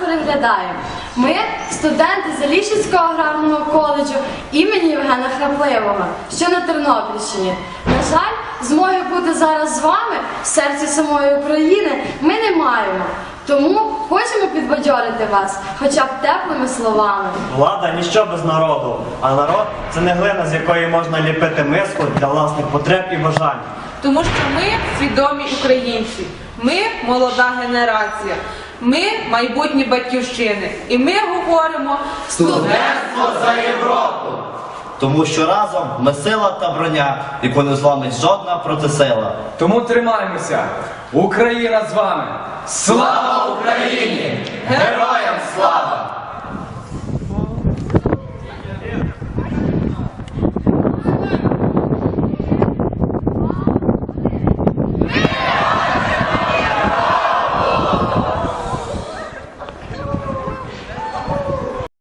переглядаємо. Ми студенти Заліщицького аграрного коледжу імені Євгена Храпливого, що на Тернопільщині. На жаль, змоги бути зараз з вами в серці самої України ми не маємо. Тому хочемо підбадьорити вас, хоча б теплими словами. Влада ніщо без народу, а народ це не глина, з якої можна ліпити миску для власних потреб і бажань. Тому що ми свідомі українці, ми молода генерація, ми майбутні батьківщини. І ми говоримо Студентство за Європу! Тому що разом ми сила та броня, яку не зломить жодна протисила. Тому тримаємося. Україна з вами. Слава Україні! Героям!